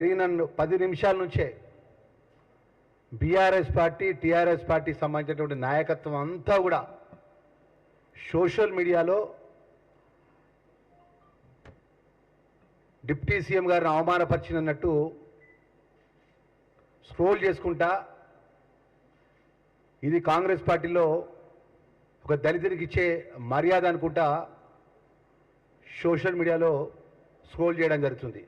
జరిగిన పది నిమిషాల నుంచే బీఆర్ఎస్ పార్టీ టీఆర్ఎస్ పార్టీ సంబంధించినటువంటి నాయకత్వం అంతా కూడా సోషల్ మీడియాలో డిప్యూటీ సీఎం గారిని అవమానపరిచినట్టు స్క్రోల్ చేసుకుంటా ఇది కాంగ్రెస్ పార్టీలో ఒక దళితుడికి ఇచ్చే మర్యాద అనుకుంటా సోషల్ మీడియాలో స్క్రోల్ చేయడం జరుగుతుంది.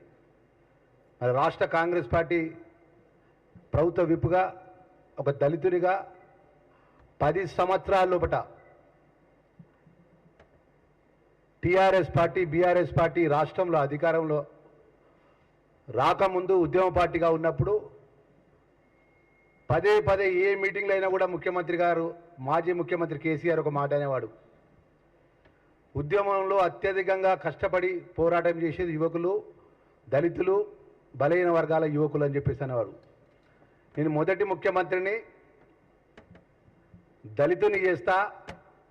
మరి రాష్ట్ర కాంగ్రెస్ పార్టీ ప్రభుత్వ విప్పుగా ఒక దళితుడిగా పది సంవత్సరాల లోపట టీఆర్ఎస్ పార్టీ బీఆర్ఎస్ పార్టీ రాష్ట్రంలో అధికారంలో రాకముందు ఉద్యమ పార్టీగా ఉన్నప్పుడు పదే పదే ఏ మీటింగ్లు అయినా కూడా ముఖ్యమంత్రి గారు మాజీ ముఖ్యమంత్రి కేసీఆర్ ఒక మాట అనేవాడు. ఉద్యమంలో అత్యధికంగా కష్టపడి పోరాటం చేసేది యువకులు దళితులు బలహీన వర్గాల యువకులు అని చెప్పేసి అనేవారు. నేను మొదటి ముఖ్యమంత్రిని దళితుని చేస్తా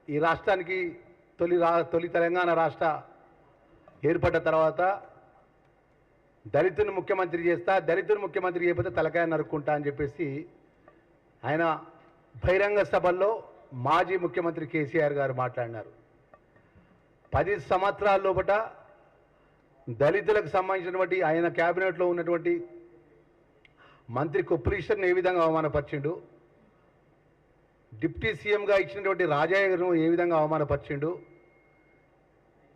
ఈ రాష్ట్రానికి తొలి రా తొలి తెలంగాణ రాష్ట్ర ఏర్పడ్డ తర్వాత దళితుని ముఖ్యమంత్రి చేస్తా దళితుని ముఖ్యమంత్రి చేయకపోతే తలకాయ నరుక్కుంటా అని చెప్పేసి ఆయన బహిరంగ సభల్లో మాజీ ముఖ్యమంత్రి కేసీఆర్ గారు మాట్లాడినారు. పది సంవత్సరాల లోపట దళితులకు సంబంధించినటువంటి ఆయన క్యాబినెట్లో ఉన్నటువంటి మంత్రి కొప్పులీశ్వర్ని ఏ విధంగా అవమానపరిచిండు? డిప్టీ సీఎంగా ఇచ్చినటువంటి రాజయ్యను ఏ విధంగా అవమానపరిచిండు?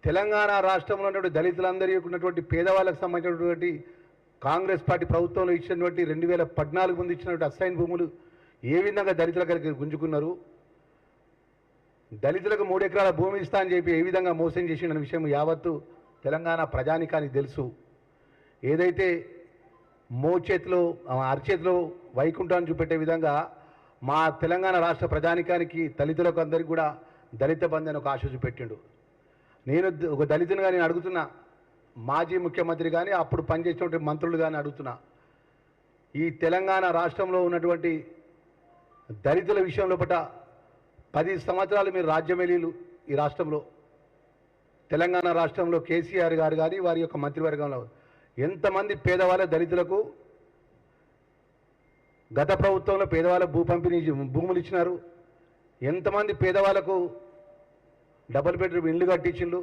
తెలంగాణ రాష్ట్రంలో ఉన్నటువంటి దళితులందరికీ ఉన్నటువంటి పేదవాళ్ళకు సంబంధించినటువంటి కాంగ్రెస్ పార్టీ ప్రభుత్వంలో ఇచ్చినటువంటి రెండు వేల పద్నాలుగు ముందు ఇచ్చినటువంటి అసైన్ భూములు ఏ విధంగా దళితుల కలిగి గుంజుకున్నారు? దళితులకు మూడు ఎకరాల భూమి ఇస్తా అని చెప్పి ఏ విధంగా మోసం చేసిన విషయం యావత్తు తెలంగాణ ప్రజానికానికి తెలుసు. ఏదైతే మోచేతిలో అరచేతిలో వైకుంఠాన్ని చూపెట్టే విధంగా మా తెలంగాణ రాష్ట్ర ప్రజానికానికి దళితులకు అందరికీ కూడా దళిత బంధు అని ఒక ఆశ చూపెట్టిండు. నేను ఒక దళితునిగా నేను అడుగుతున్నా మాజీ ముఖ్యమంత్రి కానీ అప్పుడు పనిచేసినటువంటి మంత్రులు కానీ అడుగుతున్నా ఈ తెలంగాణ రాష్ట్రంలో ఉన్నటువంటి దళితుల విషయంలో పట పది సంవత్సరాలు మీరు రాజ్యమేలీలు ఈ రాష్ట్రంలో. తెలంగాణ రాష్ట్రంలో కేసీఆర్ గారు కానీ వారి యొక్క మంత్రివర్గంలో ఎంతమంది పేదవాళ్ళ దళితులకు గత ప్రభుత్వంలో పేదవాళ్ళ భూ పంపిణీ భూములు ఇచ్చినారు? ఎంతమంది పేదవాళ్ళకు డబుల్ బెడ్రూమ్ ఇల్లు కట్టించిండ్రు?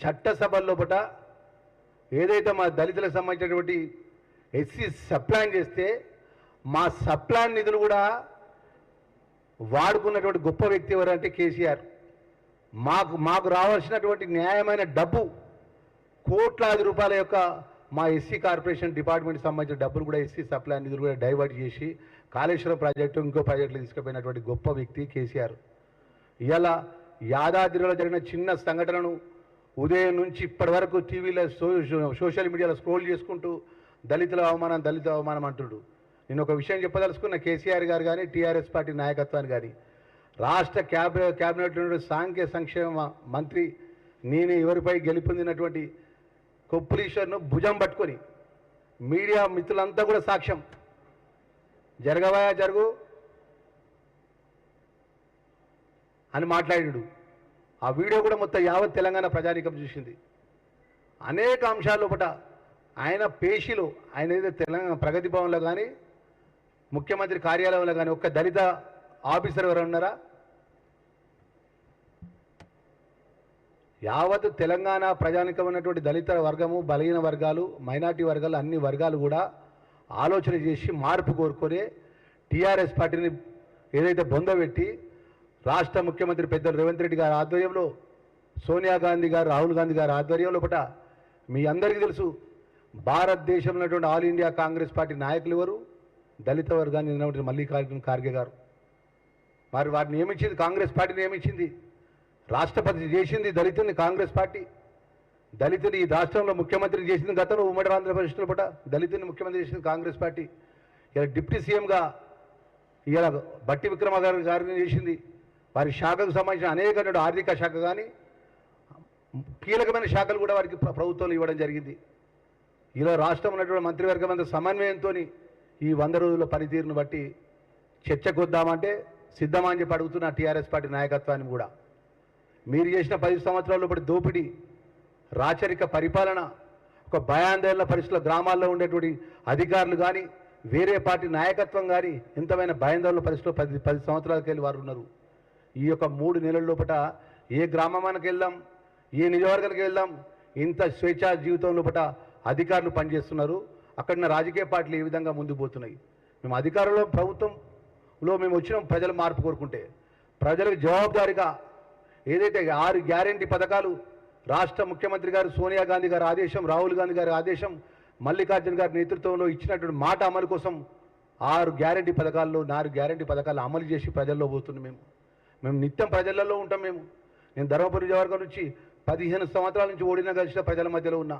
చట్టసభల లోపట ఏదైతే మా దళితులకు సంబంధించినటువంటి ఎస్సీ సప్లాన్ చేస్తే మా సప్లాన్ నిధులు కూడా వాడుకున్నటువంటి గొప్ప వ్యక్తి ఎవరంటే కేసీఆర్. మాకు మాకు రావాల్సినటువంటి న్యాయమైన డబ్బు కోట్లాది రూపాయల యొక్క మా ఎస్సీ కార్పొరేషన్ డిపార్ట్మెంట్ సంబంధించిన డబ్బులు కూడా ఎస్సీ సప్లై నిధులు కూడా డైవర్ట్ చేసి కాళేశ్వరం ప్రాజెక్టు ఇంకో ప్రాజెక్టులు తీసుకుపోయినటువంటి గొప్ప వ్యక్తి కేసీఆర్. ఇలా యాదాద్రిలో జరిగిన చిన్న సంఘటనను ఉదయం నుంచి ఇప్పటి వరకు టీవీలో సో సోషల్ మీడియాలో స్క్రోల్ చేసుకుంటూ దళితుల అవమానం దళిత అవమానం అంటుడు. నేను ఒక విషయం చెప్పదలుచుకున్న కేసీఆర్ గారు కానీ టీఆర్ఎస్ పార్టీ నాయకత్వాన్ని కానీ రాష్ట్ర క్యాబినె క్యాబినెట్ ఉన్న సాంఘిక సంక్షేమ మంత్రి నేను ఎవరిపై గెలుపొందినటువంటి కొప్పులీశ్వర్ను భుజం పట్టుకొని మీడియా మిత్రులంతా కూడా సాక్ష్యం. జరగవయా జరుగు అని మాట్లాడాడు. ఆ వీడియో కూడా మొత్తం యావత్ తెలంగాణ ప్రజానీకం చూసింది. అనేక అంశాల లోపట ఆయన పేషీలో ఆయన ఏదో తెలంగాణ ప్రగతి భవన్లో కానీ ముఖ్యమంత్రి కార్యాలయంలో కానీ ఒక్క దళిత ఆఫీసర్ ఎవరు ఉన్నారా యావత్ తెలంగాణ ప్రజానికం ఉన్నటువంటి దళిత వర్గము బలహీన వర్గాలు మైనార్టీ వర్గాలు అన్ని వర్గాలు కూడా ఆలోచన చేసి మార్పు కోరుకొని టీఆర్ఎస్ పార్టీని ఏదైతే బొందబెట్టి రాష్ట్ర ముఖ్యమంత్రి పెద్దలు రేవంత్ రెడ్డి గారి ఆధ్వర్యంలో సోనియా గాంధీ గారు రాహుల్ గాంధీ గారి ఆధ్వర్యంలో పట మీ అందరికీ తెలుసు భారతదేశంలో ఉన్నటువంటి ఆల్ ఇండియా కాంగ్రెస్ పార్టీ నాయకులు ఎవరు? దళిత వర్గాన్ని ఉన్నటువంటి మల్లికార్జున ఖార్గే గారు. మరి వారిని నియమించింది కాంగ్రెస్ పార్టీ నియమించింది. రాష్ట్రపతి చేసింది దళితుని కాంగ్రెస్ పార్టీ. దళితుని ఈ రాష్ట్రంలో ముఖ్యమంత్రి చేసింది గతంలో ఉమ్మడి ఆంధ్రప్రదేశ్లో పట దళితుని ముఖ్యమంత్రి చేసింది కాంగ్రెస్ పార్టీ. ఇలా డిప్యూటీ సీఎంగా ఇలా బట్టి విక్రమగారు గారిని చేసింది. వారి శాఖకు సంబంధించిన అనేక ఆర్థిక శాఖ కానీ కీలకమైన శాఖలు కూడా వారికి ప్రభుత్వంలో ఇవ్వడం జరిగింది. ఇలా రాష్ట్రం ఉన్నటువంటి మంత్రివర్గం అంతా సమన్వయంతో ఈ వంద రోజుల పనితీరును బట్టి చర్చకు వద్దామంటే సిద్ధమా అని చెప్పి అడుగుతున్న టీఆర్ఎస్ పార్టీ నాయకత్వాన్ని కూడా. మీరు చేసిన పది సంవత్సరాల్లో ఇప్పుడు దోపిడీ రాచరిక పరిపాలన ఒక భయాందోళన పరిస్థితుల గ్రామాల్లో ఉండేటువంటి అధికారులు కానీ వేరే పార్టీ నాయకత్వం కానీ ఎంతమైన భయాందోళన పరిస్థితులు పది పది సంవత్సరాలకి వెళ్ళి వారు ఉన్నారు. ఈ యొక్క మూడు నెలల లోపల ఏ గ్రామానికి వెళ్దాం ఏ నియోజకవర్గానికి వెళ్దాం ఇంత స్వేచ్ఛా జీవితం లోపల అధికారులు పనిచేస్తున్నారు. అక్కడ రాజకీయ పార్టీలు ఏ విధంగా ముందుకు పోతున్నాయి? మేము అధికారంలో లో మేము వచ్చినాం ప్రజలు మార్పు కోరుకుంటే. ప్రజలకు జవాబుదారిగా ఏదైతే ఆరు గ్యారెంటీ పథకాలు రాష్ట్ర ముఖ్యమంత్రి గారు సోనియా గాంధీ గారి ఆదేశం రాహుల్ గాంధీ గారి ఆదేశం మల్లికార్జున గారి నేతృత్వంలో ఇచ్చినటువంటి మాట అమలు కోసం ఆరు గ్యారెంటీ పథకాల్లో నాలుగు గ్యారెంటీ పథకాలు అమలు చేసి ప్రజల్లో పోతున్నాం మేము. మేము నిత్యం ప్రజలలో ఉంటాం మేము. నేను ధర్మపురి నియోజకవర్గం నుంచి పదిహేను సంవత్సరాల నుంచి ఓడిన కలిసిన ప్రజల మధ్యలో ఉన్నా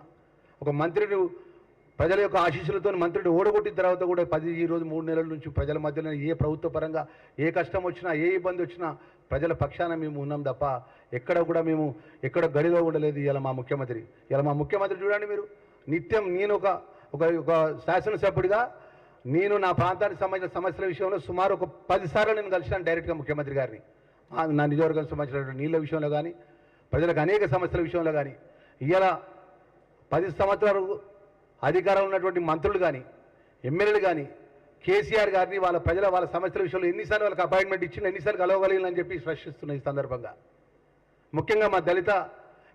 ఒక మంత్రిని ప్రజల యొక్క ఆశీస్సులతో మంత్రిని ఓడగొట్టిన తర్వాత కూడా పది ఈ రోజు మూడు నెలల నుంచి ప్రజల మధ్యలో ఏ ప్రభుత్వ పరంగా ఏ కష్టం వచ్చినా ఏ ఇబ్బంది వచ్చినా ప్రజల పక్షాన మేము ఉన్నాం తప్ప ఎక్కడ కూడా మేము ఎక్కడ గడిలో ఉండలేదు ఇలా మా ముఖ్యమంత్రి. ఇలా మా ముఖ్యమంత్రి చూడండి మీరు. నిత్యం నేను ఒక ఒక ఒక శాసనసభ్యుడిగా నేను నా ప్రాంతానికి సంబంధించిన సమస్యల విషయంలో సుమారు ఒక పది సార్లు నేను కలిసినాను డైరెక్ట్గా ముఖ్యమంత్రి గారిని. నా నియోజకవర్గం సంబంధించినటువంటి నీళ్ళ విషయంలో కానీ ప్రజలకు అనేక సమస్యల విషయంలో కానీ ఇలా పది సంవత్సరాలు అధికారం ఉన్నటువంటి మంత్రులు కానీ ఎమ్మెల్యేలు కానీ కేసీఆర్ గారిని వాళ్ళ ప్రజల వాళ్ళ సమస్యల విషయంలో ఎన్నిసార్లు వాళ్ళకి అపాయింట్మెంట్ ఇచ్చిన ఎన్నిసార్లు కలవగలిగినని చెప్పి ప్రశ్నిస్తున్న ఈ సందర్భంగా. ముఖ్యంగా మా దళిత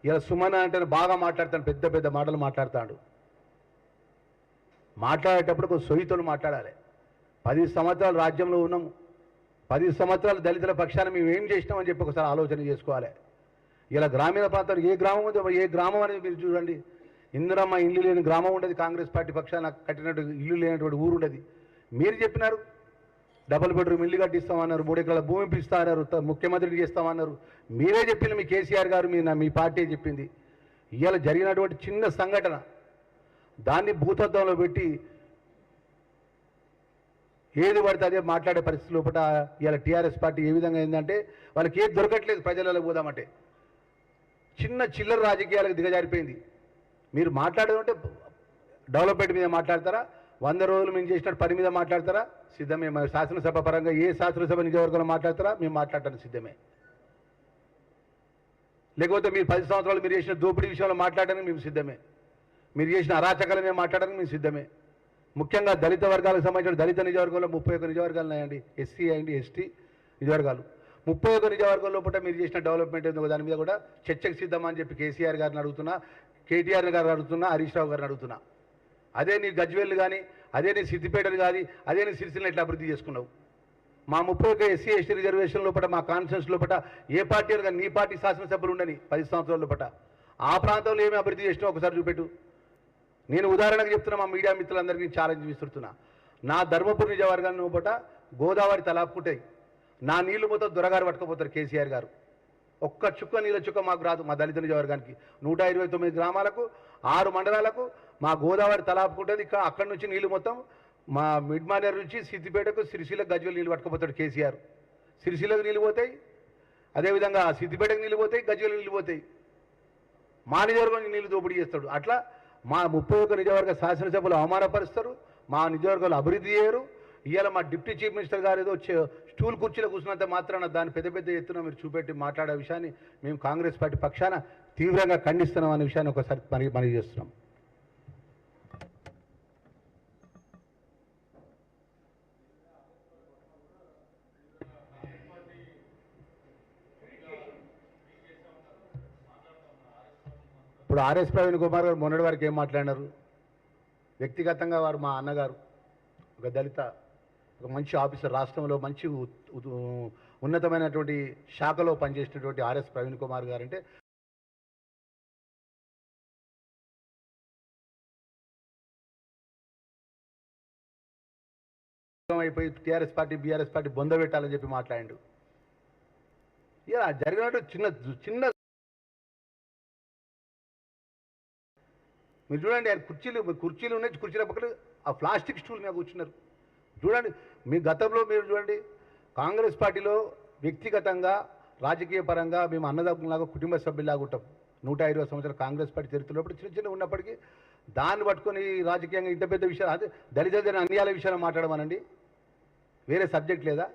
ఇలా సుమన్ అంటే బాగా మాట్లాడతాడు పెద్ద పెద్ద మాటలు మాట్లాడతాడు. మాట్లాడేటప్పుడు ఒక సొయ్యితో మాట్లాడాలి. పది సంవత్సరాలు రాజ్యంలో ఉన్నాము పది సంవత్సరాలు దళితుల పక్షాన మేము ఏం చేసినామని చెప్పి ఒకసారి ఆలోచన చేసుకోవాలి. ఇలా గ్రామీణ ప్రాంతాలు ఏ గ్రామం ఏ గ్రామం అనేది మీరు చూడండి. ఇందిరమ్మ ఇల్లు లేని గ్రామం ఉండేది కాంగ్రెస్ పార్టీ పక్షాన కట్టినట్టు ఇల్లు లేనటువంటి ఊరు ఉండేది. మీరు చెప్పినారు డబుల్ బెడ్రూమ్ ఇల్లు కట్టిస్తామన్నారు మూడు ఎకరాల భూమి ఇస్తామన్నారు ముఖ్యమంత్రికి చేస్తామన్నారు. మీరే చెప్పింది మీ కేసీఆర్ గారు మీ నా- మీ పార్టీ చెప్పింది. ఇవాళ జరిగినటువంటి చిన్న సంఘటన దాన్ని భూతత్వంలో పెట్టి ఏది పడితే అదే మాట్లాడే పరిస్థితి లోపల ఇవాళ టీఆర్ఎస్ పార్టీ ఏ విధంగా ఏంటంటే వాళ్ళకి ఏది దొరకట్లేదు ప్రజలలో పోదామంటే. చిన్న చిల్లర రాజకీయాలకు దిగజారిపోయింది. మీరు మాట్లాడేదంటే డెవలప్మెంట్ మీద మాట్లాడతారా? వంద రోజులు మేము చేసిన పని మీద మాట్లాడతారా? సిద్ధమే. మరి శాసనసభ పరంగా ఏ శాసనసభ నియోజకవర్గంలో మాట్లాడతారా? మేము మాట్లాడటానికి సిద్ధమే. లేకపోతే మీరు పది సంవత్సరాలు మీరు చేసిన దోపిడీ విషయంలో మాట్లాడడానికి మేము సిద్ధమే. మీరు చేసిన అరాచకాల మీద మాట్లాడడానికి మేము సిద్ధమే. ముఖ్యంగా దళిత వర్గాలకు సంబంధించిన దళిత నియోజకవర్గంలో ముప్పై ఒక్క నియోజకవర్గాలు ఉన్నాయండి. ఎస్సీ అండి ఎస్టీ నియోజకవర్గాలు. ముప్పై ఒక్క నియోజకవర్గం లోపల మీరు చేసిన డెవలప్మెంట్ ఎందుకు దాని మీద కూడా చర్చకు సిద్ధమని అని చెప్పి కేసీఆర్ గారిని అడుగుతున్నా. కేటీఆర్ గారు అడుగుతున్నా హరీష్ రావు గారిని అడుగుతున్నా. అదే నీ గజ్వేల్ కానీ అదే నీ సిద్దిపేటలు కానీ అదే నీ సిరిసిల్ని ఎట్లా అభివృద్ధి చేసుకున్నావు? మా ముప్పై ఒక ఎస్సీ ఎస్టీ రిజర్వేషన్ లోపల మా కాన్ఫరెన్స్ లోపల ఏ పార్టీ కానీ నీ పార్టీ శాసనసభ్యులు ఉండని పది సంవత్సరాల లోపల ఆ ప్రాంతంలో ఏమి అభివృద్ధి చేసినావు ఒకసారి చూపెట్టు. నేను ఉదాహరణకు చెప్తున్నా మా మీడియా మిత్రులందరికీ ఛాలెంజ్ విస్తున్నా నా ధర్మపురి నిజవర్గాన్ని లోపల గోదావరి తలాపుకుంటాయి నా నీళ్ళు మొత్తం దొరగారు పట్టుకుపోతారు కేసీఆర్ గారు. ఒక్క చుక్క నీళ్ళ చుక్క మాకు రాదు మా దళిత నియోజకవర్గానికి నూట ఇరవై తొమ్మిది గ్రామాలకు ఆరు మండలాలకు మా గోదావరి తలాపుకుంటుంది ఇక్కడ అక్కడి నుంచి నీళ్ళు మొత్తం మా మిడ్ మానేరు నుంచి సిద్దిపేటకు సిరిసిల్ల గజ్వెల్ నీళ్ళు పట్టుకుపోతాడు కేసీఆర్. సిరిసిల్లకు నీళ్ళు పోతాయి. అదేవిధంగా సిద్దిపేటకు నీళ్ళు పోతాయి గజ్వెల్ నీళ్ళు పోతాయి. మా నియోజకవర్గం నీళ్ళు దోపిడీ చేస్తాడు. అట్లా మా ముప్పై ఒక్క నియోజకవర్గ శాసనసభలు అవమానపరుస్తారు. మా నియోజకవర్గాలు అభివృద్ధి చేయరు. ఇవాళ మా డిప్యూటీ చీఫ్ మినిస్టర్ గారు ఏదో స్టూల్ కుర్చీలో కూర్చున్నంత మాత్రాన దాన్ని పెద్ద పెద్ద ఎత్తున మీరు చూపెట్టి మాట్లాడే విషయాన్ని మేము కాంగ్రెస్ పార్టీ పక్షాన తీవ్రంగా ఖండిస్తున్నాం అనే విషయాన్ని ఒకసారి మనకి మనకి చేస్తున్నాం. ఇప్పుడు ఆర్ఎస్ ప్రవీణ్ కుమార్ గారు మొన్నటి వరకు ఏం మాట్లాడినారు? వ్యక్తిగతంగా వారు మా అన్నగారు ఒక దళిత ఒక మంచి ఆఫీసర్ రాష్ట్రంలో మంచి ఉన్నతమైనటువంటి శాఖలో పనిచేసినటువంటి ఆర్ఎస్ ప్రవీణ్ కుమార్ గారు అంటే అయిపోయి టీఆర్ఎస్ పార్టీ బీఆర్ఎస్ పార్టీ బొంద పెట్టాలని చెప్పి మాట్లాడిండు. ఇలా జరిగినట్టు చిన్న చిన్న మీరు చూడండి ఆయన కుర్చీలు కుర్చీలు ఉన్నాయి కుర్చీల పక్కన ఆ ప్లాస్టిక్ స్టూల్ మీద కూర్చున్నారు. చూడండి మీ గతంలో మీరు చూడండి కాంగ్రెస్ పార్టీలో వ్యక్తిగతంగా రాజకీయ పరంగా మేము అన్నదమ్ములాగా కుటుంబ సభ్యులాగా ఉంటాం. నూట ఇరవై సంవత్సరాలు కాంగ్రెస్ పార్టీ చరిత్రలోప్పుడు చిన్న చిన్న ఉన్నప్పటికీ దాన్ని పట్టుకొని రాజకీయంగా ఇంత పెద్ద విషయాలు అదే దళిత అన్యాయాల విషయాలు మాట్లాడమనండి. వేరే సబ్జెక్ట్ లేదా?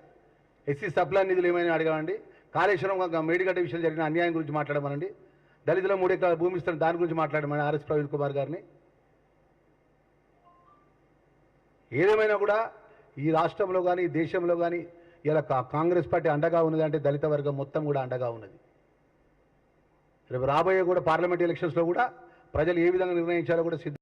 ఎస్సీ సప్లై నిధులు ఏమైనా అడగమండి? కాళేశ్వరం ఒక మేడిగడ్డ విషయం జరిగిన అన్యాయం గురించి మాట్లాడమనండి. దళితుల మూడు ఎకరాల భూమి ఇస్తున్న దాని గురించి మాట్లాడమని ఆర్ఎస్ ప్రవీణ్ కుమార్ గారిని. ఏదేమైనా కూడా ఈ రాష్ట్రంలో కానీ ఈ దేశంలో కానీ ఇలా కాంగ్రెస్ పార్టీ అండగా ఉన్నది అంటే దళిత వర్గం మొత్తం కూడా అండగా ఉన్నది. రేపు రాబోయే కూడా పార్లమెంట్ ఎలక్షన్స్లో కూడా ప్రజలు ఏ విధంగా నిర్ణయించాలో కూడా సిద్ధ